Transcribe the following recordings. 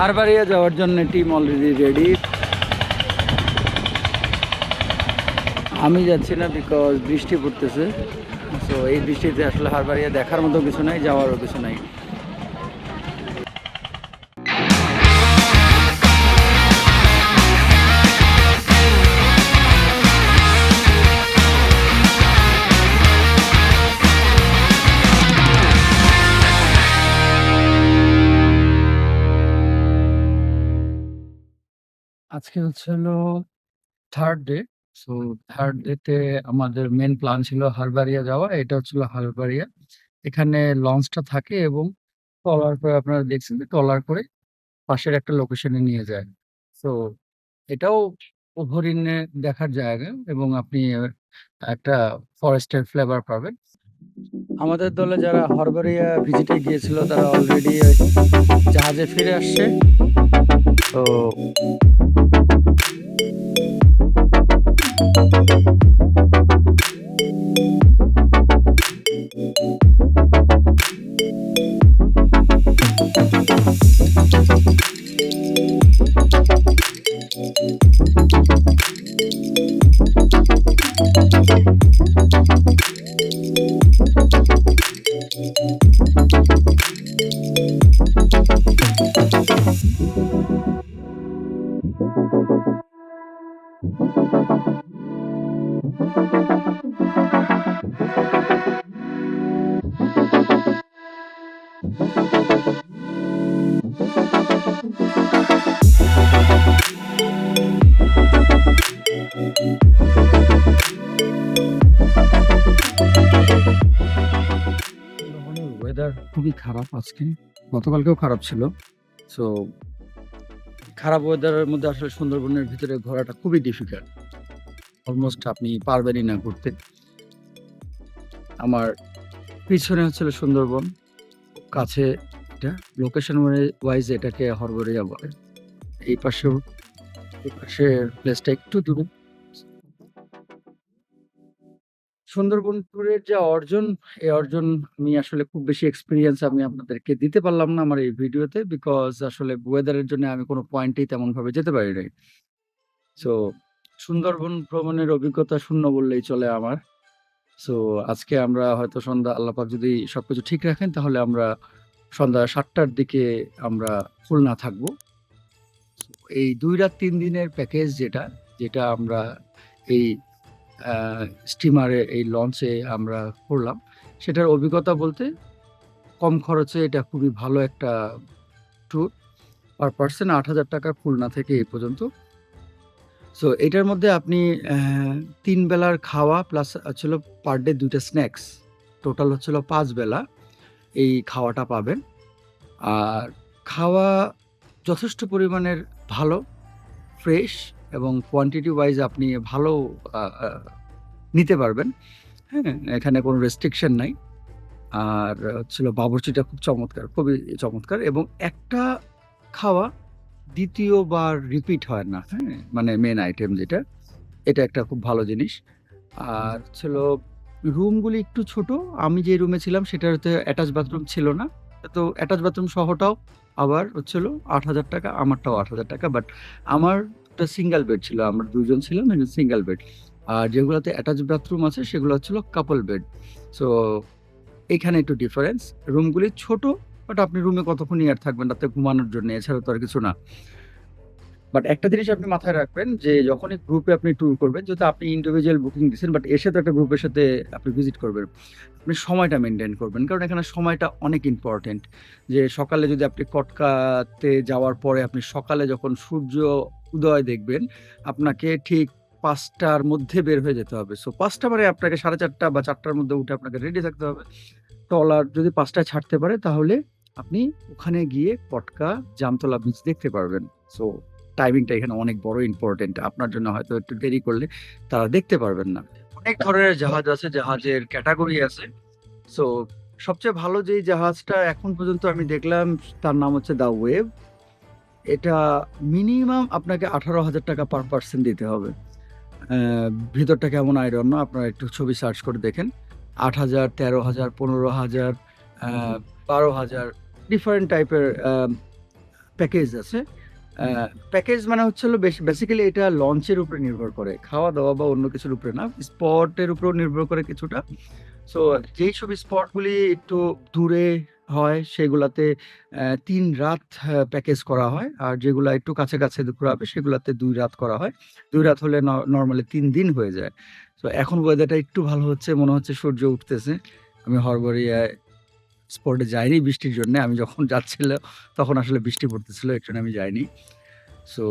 হারবারিয়া যাওয়ার জন্য team already ready আমি যাচ্ছি না বিকজ বৃষ্টি পড়তেছে। সো এই বৃষ্টিতে আসলে হারবারিয়া দেখার মতো কিছু নাই, যাওয়ারও কিছু নাই। আজকে হচ্ছে হলো থার্ড ডে সো থার্ড ডেতে আমাদের মেন প্ল্যান ছিল হারবারিয়া যাওয়া এটা হচ্ছিল হারবারিয়া এখানে লঞ্চটা থাকে এবং ট্রলার করে আপনারা দেখছেন যে ট্রলার করে পাশের একটা লোকেশনে নিয়ে যায়। সো এটাও হরিণে দেখার জায়গা এবং আপনি একটা ফরেস্টের ফ্লেভার পাবেন। আমাদের দলে যারা হরবারিয়া ভিজিটে গিয়েছিল তারা অলরেডি জাহাজে ফিরে আসছে। তো Thank you. খুবই খারাপ আজকে। গতকালকেও খারাপ ছিল। সো খারাপ ওয়েদারের মধ্যে আসলে সুন্দরবনের ভিতরে ঘোরাটা খুবই ডিফিকাল্ট অলমোস্ট আপনি পারবেনই না ঘুরতে। আমার পিছনে হচ্ছিল সুন্দরবন। কাছে এটা লোকেশন ওয়াইজ এটাকে হরবরিয়া বলে। এই পাশেও, এই পাশে প্লেসটা একটু দূরে। সুন্দরবন ট্যুরের যে অর্জন, এই অর্জন আমি আসলে খুব বেশি এক্সপিরিয়েন্স আমি আপনাদেরকে দিতে পারলাম না আমার এই ভিডিওতে। বিকজ আসলে ওয়েদারের জন্য আমি কোনো পয়েন্টেই তেমনভাবে যেতে পারি নাই। সো সুন্দরবন ভ্রমণের অভিজ্ঞতা শূন্য বললেই চলে আমার। সো আজকে আমরা হয়তো সন্ধ্যা আল্লাহ পাক যদি সবকিছু ঠিক রাখেন তাহলে আমরা সন্ধ্যা সাতটার দিকে আমরা খুলনা থাকব। এই দুই রাত তিন দিনের প্যাকেজ যেটা, যেটা আমরা এই স্টিমারে এই লঞ্চে আমরা করলাম। সেটার অভিজ্ঞতা বলতে কম খরচে এটা খুবই ভালো একটা ট্যুর। পার পারসন ৳৮,০০০ খুলনা থেকে এই পর্যন্ত। সো এটার মধ্যে আপনি ৩ বেলার খাওয়া প্লাস হচ্ছিল পার ডে দুইটা স্ন্যাক্স টোটাল হচ্ছিল ৫ বেলা এই খাওয়াটা পাবেন। আর খাওয়া যথেষ্ট পরিমাণের ভালো, ফ্রেশ এবং কোয়ান্টিটি ওয়াইজ আপনি ভালো নিতে পারবেন। হ্যাঁ? এখানে কোনো রেস্ট্রিকশন নাই। আর হচ্ছিল বাবুর্চিটা খুব চমৎকার, খুবই চমৎকার এবং একটা খাওয়া দ্বিতীয়বার রিপিট হয় না। হ্যাঁ? মানে মেন আইটেম যেটা। এটা একটা খুব ভালো জিনিস। আর ছিল রুমগুলি একটু ছোট। আমি যে রুমে ছিলাম সেটাতে অ্যাটাচ বাথরুম ছিল না। তো অ্যাটাচ বাথরুম সহটাও আবার হচ্ছিল ৳৮,০০০ আমারটাও ৳৮,০০০ বাট আমারটা সিঙ্গেল বেড ছিল। আমরা দুজন ছিলাম, একটা সিঙ্গেল বেড। আর যেগুলোতে অ্যাটাচ বাথরুম আছে সেগুলো হচ্ছিল কাপল বেড। সো এখানে একটু ডিফারেন্স। রুমগুলি ছোট বাট আপনি রুমে কতক্ষণ ইয়ার থাকবেন রাতে ঘুমানোর জন্য। এছাড়া তো আর কিছু না। বাট একটা জিনিস আপনি মাথায় রাখবেন যে যখনই গ্রুপে আপনি ট্যুর করবেন যেহেতু আপনি ইন্ডিভিজুয়াল বুকিং দিছেন বাট এর সাথে একটা গ্রুপের সাথে আপনি ভিজিট করবেন। আপনি সময়টা মেনটেন করবেন। কারণ এখানে সময়টা অনেক ইম্পোর্টেন্ট। যে সকালে যদি আপনি কটকাতে যাওয়ার পরে আপনি সকালে যখন সূর্য উদয় দেখবেন, আপনাকে ঠিক পাঁচটার মধ্যে বের হয়ে যেতে হবে। সো ৫ঃ০০ মানে আপনাকে ৪ঃ৩০ বা ৪ঃ০০ র মধ্যে উঠে আপনাকে রেডি থাকতে হবে। ট্রলার যদি পাঁচটায় ছাড়তে পারে তাহলে আপনি ওখানে গিয়ে কটকা, জামতলা বিচ দেখতে পারবেন। সো টাইমিংটা এখানে অনেক বড় ইম্পোর্টেন্ট। আপনার জন্য হয়তো একটু দেরি করলে তারা দেখতে পারবেন না। অনেক ধরনের জাহাজ আছে, জাহাজের ক্যাটাগরি আছে। সো সবচেয়ে ভালো যেই জাহাজটা এখন পর্যন্ত আমি দেখলাম তার নাম হচ্ছে দ্য ওয়েভ। এটা মিনিমাম আপনাকে ৳১৮,০০০ পার পারসন দিতে হবে। ভিতরটা কেমন আই ডোন্ট আপনারা একটু ছবি সার্চ করে দেখেন। আট হাজার তেরো হাজার পনেরো হাজার বারো হাজার ডিফারেন্ট টাইপের প্যাকেজ আছে প্যাকেজ মানে হচ্ছে হলো বেসিক্যালি এটা লঞ্চের উপরে নির্ভর করে। খাওয়া দাওয়া বা অন্য কিছুর উপরে না স্পটের উপরেও নির্ভর করে কিছুটা। সো যেই সব স্পটগুলি একটু দূরে হয় সেগুলাতে তিন রাত প্যাকেজ করা হয়। আর যেগুলা একটু কাছে কাছে ঘোরাবে সেগুলাতে দুই রাত করা হয়। দুই রাত হলে নর্মালি তিন দিন হয়ে যায়। তো এখন ওয়েদারটা একটু ভালো হচ্ছে মনে হচ্ছে সূর্য উঠতেছে। আমি হরবরিয়ায় স্পটে যাইনি বৃষ্টির জন্য। আমি যখন যাচ্ছিল, তখন আসলে বৃষ্টি পড়তেছিল, এর আমি যাইনি। সো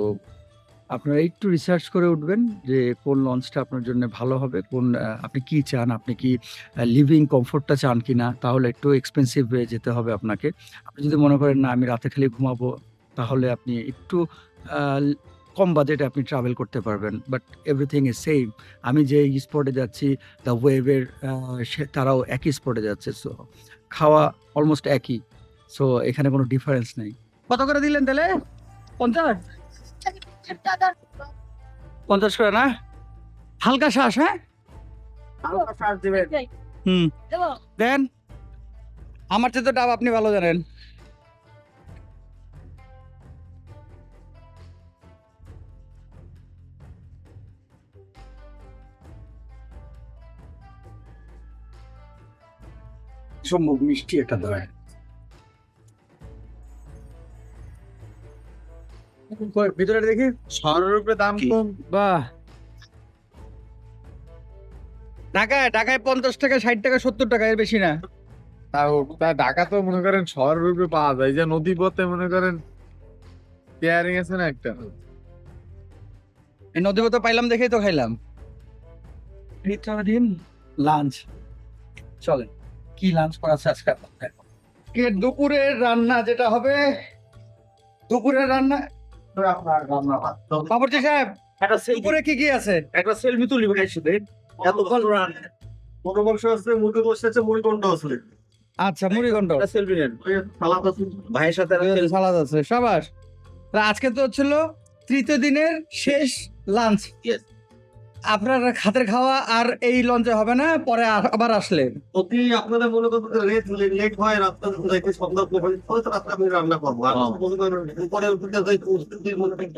আপনারা একটু রিসার্চ করে উঠবেন যে কোন লঞ্চটা আপনার জন্য ভালো হবে, কোন আপনি কি চান, আপনি কি লিভিং কমফোর্টটা চান কিনা, তাহলে একটু এক্সপেন্সিভ হয়ে যেতে হবে আপনাকে। আপনি যদি মনে করেন, না, আমি রাতে খালি ঘুমাবো তাহলে আপনি একটু কম বাজেটে আপনি ট্রাভেল করতে পারবেন। বাট এভরিথিং ইজ সেম আমি যে স্পটে যাচ্ছি দ্য ওয়েভের তারাও একই স্পটে যাচ্ছে। সো খাওয়া অলমোস্ট একই। সো এখানে কোনো ডিফারেন্স নেই। কত করে দিলেন তাহলে? পঞ্চাশ? পঞ্চাশ করে না? হালকা শ্বাস হ্যাঁ? হুম। দেন। আমার চেয়ে তো ডাব আপনি ভালো জানেন। সম্ভব মিষ্টি একটা দয় ভিতরে দেখি? শহরের উপরে দাম কম। বাহ। ঢাকায় ঢাকায় পঞ্চাশ টাকা ষাট টাকা সত্তর টাকা এর বেশি না। তাও তা ঢাকা তো মনে করেন শহরের উপরে পাওয়া যায়। যে নদী পথে মনে করেন পেয়ারিং আছে না একটা। এই নদী তো পাইলাম দেখেই তো খাইলাম। দিন লাঞ্চ চলেন। কি লাঞ্চ করা আছে আজকে আপনাদের? দুপুরের রান্না যেটা হবে দুপুরের রান্না বাবুর্চি সাহেব একটা সেলফি দুপুরে কি কি আছে? একটা সেলফি তুলি ভাই সাথে এতক্ষণ মোটো মাংস আছে মুরগি গোস্ত আছে মুরগি আচ্ছা মুড়ি ঘন্ট একটা সেলফি নেন। ওই সালাদ আছে। ভাইয়ের সাথে একটা selfie। সালাদ আছে সাবাস। তা আজকে তো হচ্ছিল তৃতীয় দিনের শেষ লাঞ্চ Yes. আপনার খাতের খাওয়া আর এই লঞ্চে হবে না পরে আবার আসলে। প্রতি আপনাদের মনে করেন লেট লেট হয় রাস্তা যাইতে সন্ধ্যা হয় তাহলে তো রাত্রে আমি রান্না করব। আর পরে উপরে উঠতে যাই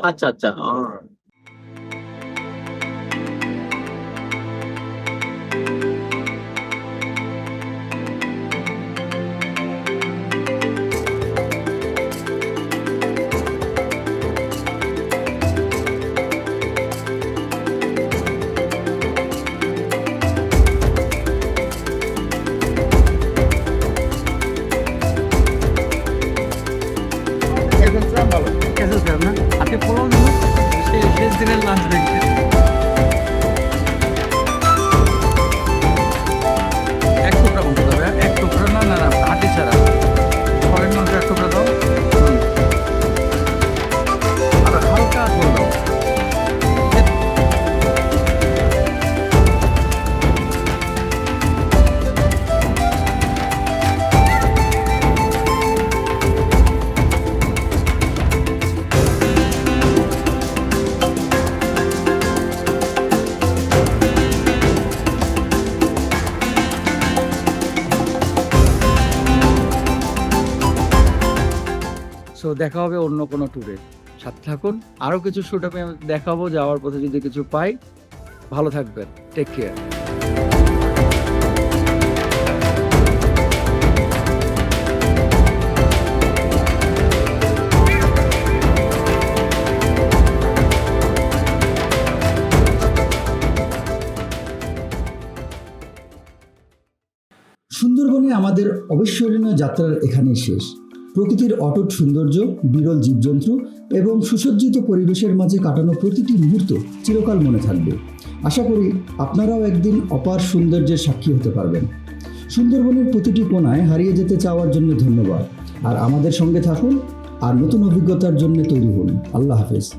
আচ্ছা আচ্ছা। সো দেখা হবে অন্য কোনো ট্যুরে সাথে থাকুন। আরও কিছু শ্যুট আমি দেখাবো, যাওয়ার পথে যদি কিছু পাই। ভালো থাকবেন। টেক কেয়ার সুন্দরবনে আমাদের অবিস্মরণীয় যাত্রার এখানেই শেষ। প্রকৃতির অটুট সৌন্দর্য, বিরল জীবজন্তু এবং সুসজ্জিত পরিবেশের মাঝে কাটানো প্রতিটি মুহূর্ত চিরকাল মনে থাকবে। আশা করি আপনারাও একদিন অপার সৌন্দর্যের সাক্ষী হতে পারবেন। সুন্দরবনের প্রতিটি কোনায় হারিয়ে যেতে চাওয়ার জন্য ধন্যবাদ। আর আমাদের সঙ্গে থাকুন আর নতুন অভিজ্ঞতার জন্য তৈরি হন। আল্লাহ হাফেজ।